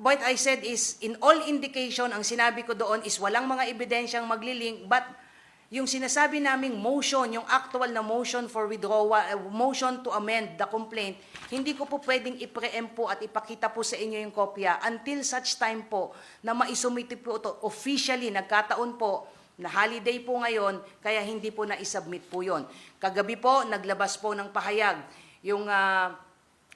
what I said is, in all indication, ang sinabi ko doon is walang mga ebidensyang maglilink, but yung sinasabi naming motion, yung actual na motion for withdrawal, uh, motion to amend the complaint, hindi ko po pwedeng i-preempt po at ipakita po sa inyo yung kopya until such time po na maisumiti po ito officially, nagkataon po na holiday po ngayon, kaya hindi po na-submit po yon. Kagabi po, naglabas po ng pahayag yung ah,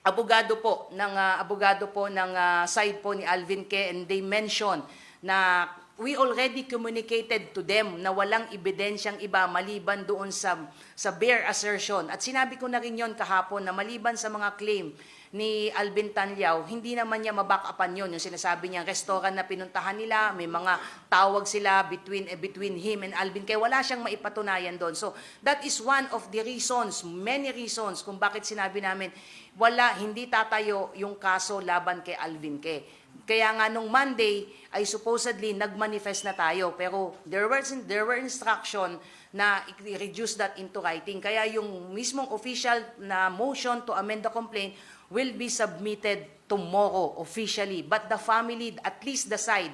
abogado po ng ah, abogado po ng ah, side po ni Alvin Ke and they mention na we already communicated to them na walang ebidensyang iba maliban doon sa sa bare assertion at sinabi ko na rin yon kahapon na maliban sa mga claim ni Alvin Tanliao, hindi naman niya mabackupan yun. Yung sinasabi niya, restaurant na pinuntahan nila, may mga tawag sila between, eh, between him and Alvin. Kaya wala siyang maipatunayan doon. So, that is one of the reasons, many reasons, kung bakit sinabi namin, wala, hindi tatayo yung kaso laban kay Alvin Ke. Kaya nga nung Monday ay supposedly nagmanifest na tayo pero there were there were instruction na i-reduce that into writing. Kaya yung mismong official na motion to amend the complaint will be submitted tomorrow officially. But the family, at least the side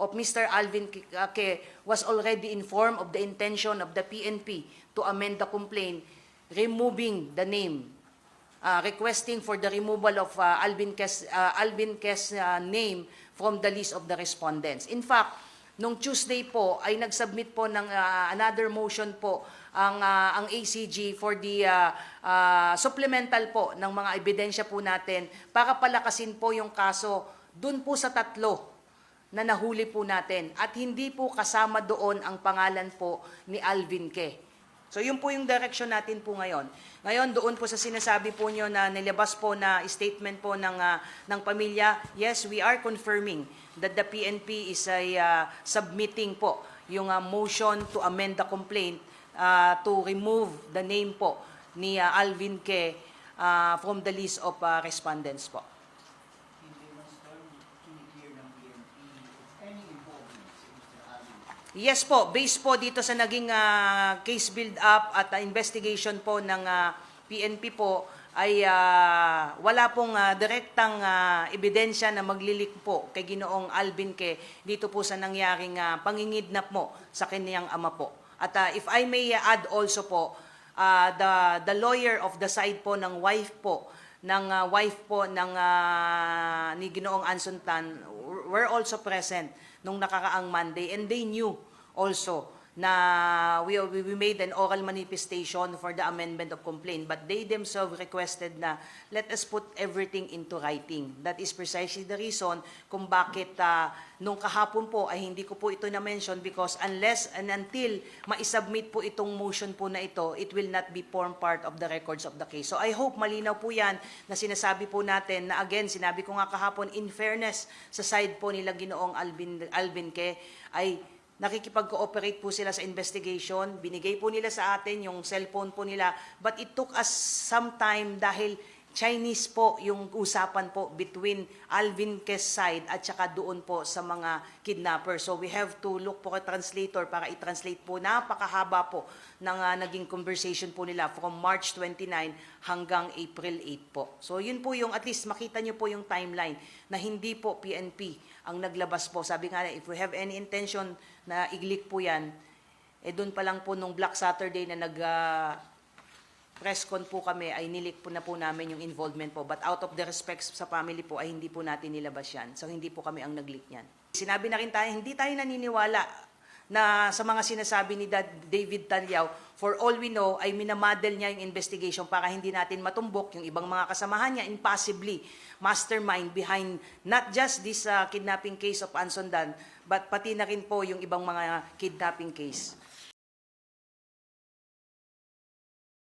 of Mr. Alvin Ke was already informed of the intention of the PNP to amend the complaint, removing the name uh, requesting for the removal of uh, Alvin Kes, uh, Alvin Kes uh, name from the list of the respondents. In fact, nung Tuesday po ay nagsubmit po ng uh, another motion po ang uh, ang ACG for the uh, uh, supplemental po ng mga ebidensya po natin para palakasin po yung kaso dun po sa tatlo na nahuli po natin at hindi po kasama doon ang pangalan po ni Alvin Ke. So yun po yung direction natin po ngayon. Ngayon doon po sa sinasabi po nyo na nilabas po na statement po ng ah, ng pamilya, yes, we are confirming that the PNP is ay ah, submitting po yung ah, motion to amend the complaint ah, to remove the name po ni ah, Alvin Ke ah, from the list of ah, respondents po. hindi man storm kiniklear ng PNP if any involvement si Mr. Ali. Yes po, based po dito sa naging ah, case build-up at ah, investigation po ng ah, PNP po, ay ah, wala pong ah, direktang ah, ebidensya na maglilik po kay Ginoong Alvin Ke dito po sa nangyaring ah, pangingidnap mo sa kanyang ama po. At ah, if I may add also po, ah, the, the lawyer of the side po ng wife po, ng ah, wife po ng ah, ni Ginoong Anson Tan were also present nung nakakaang Monday and they knew also na we, we made an oral manifestation for the amendment of complaint but they themselves requested na let us put everything into writing. That is precisely the reason kung bakit ah, nung kahapon po ay hindi ko po ito na-mention because unless and until ma-submit po itong motion po na ito, it will not be form part of the records of the case. So I hope malinaw po yan na sinasabi po natin na again, sinabi ko nga kahapon, in fairness sa side po nila ginoong Alvin, Alvin Ke, ay nakikipag-cooperate po sila sa investigation. Binigay po nila sa atin yung cellphone po nila. But it took us some time dahil Chinese po yung usapan po between Alvin Kes side at saka doon po sa mga kidnapper. So we have to look for a translator para i-translate po. Napakahaba po ng ah, naging conversation po nila from March 29 hanggang April 8 po. So yun po yung at least makita nyo po yung timeline na hindi po PNP ang naglabas po. Sabi nga, if we have any intention na iglik po yan, eh doon pa lang po nung Black Saturday na nag ah, press con po kami ay nilik po na po namin yung involvement po. But out of the respects sa family po ay hindi po natin nilabas yan. So hindi po kami ang nag-leak niyan. Sinabi na rin tayo, hindi tayo naniniwala na sa mga sinasabi ni Dad David Talyao, for all we know, ay minamadel niya yung investigation para hindi natin matumbok yung ibang mga kasamahan niya, impossibly mastermind behind not just this uh, kidnapping case of Anson Dan, but pati na rin po yung ibang mga kidnapping case.